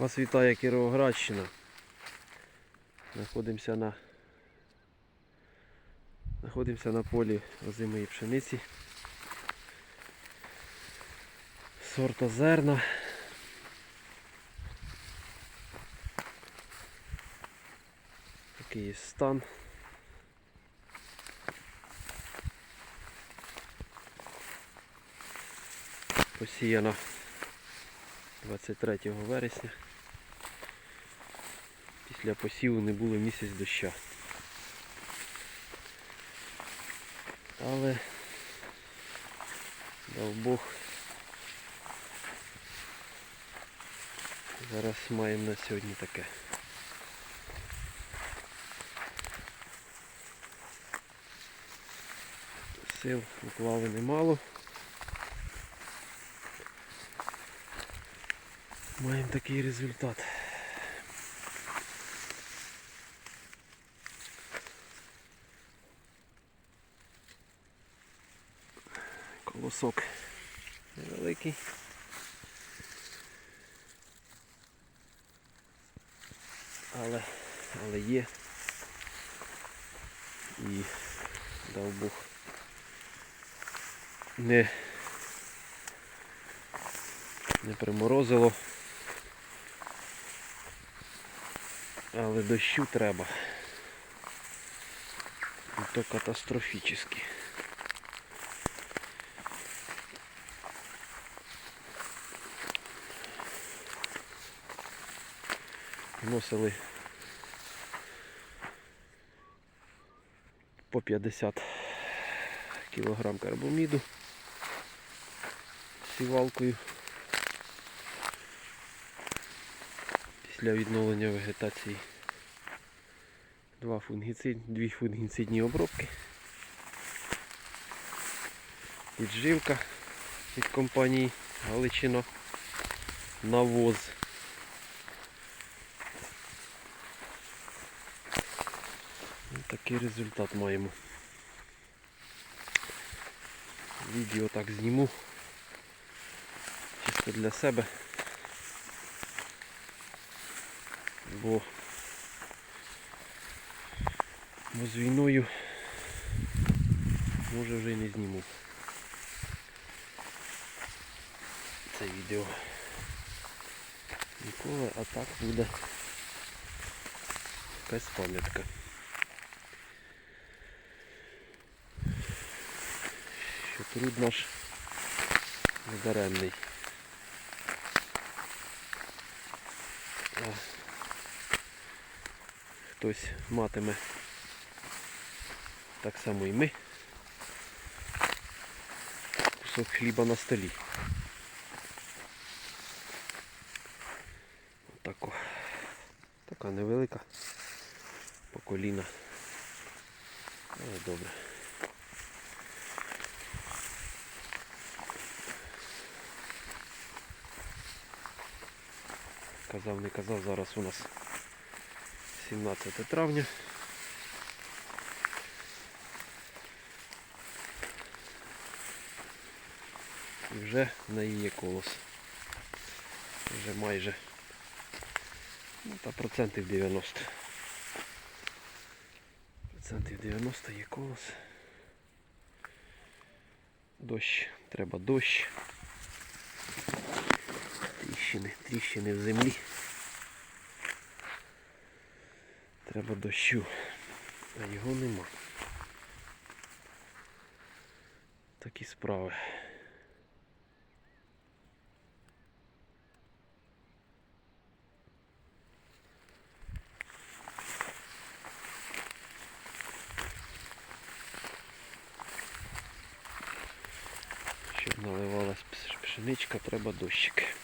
Вас вітає Кіровоградщина. Знаходимося на знаходимося на полі озимої пшениці. Сорта зерна. Такий стан. Посіяна 23 вересня. Після посіву не було місяць доща. Але дав Бог. Зараз маємо на сьогодні таке. Сил уклали немало. Маємо такий результат. Колосок невеликий. Але, але є. І дав Бог не, не приморозило. Але дощу треба. І то катастрофічно. Вносили по 50 кілограм карбоміду сівалкою. Після відновлення вегетації два фунгіцид, дві фунгіцидні обробки. Підживка від компанії Галичина навоз. Такий результат маємо. Відео так зніму. Чисто для себе. Бо, бо з війною може вже й не зніму. Це відео. Ніколи, а так буде якась пам'ятка. Що труд наш недаремний. Хтось матиме так само і ми. Кусок хліба на столі. Отако. Така невелика. По коліна. Але добре. Казав, не казав, зараз у нас 17 травня. І вже неї є колос. Вже майже ну, та процентів 90. Процентів 90 є колос. Дощ, треба дощ. Тріщини, тріщини в землі. Треба дощу, а його нема. Такі справи. Щоб наливалась пшеничка, треба дощик.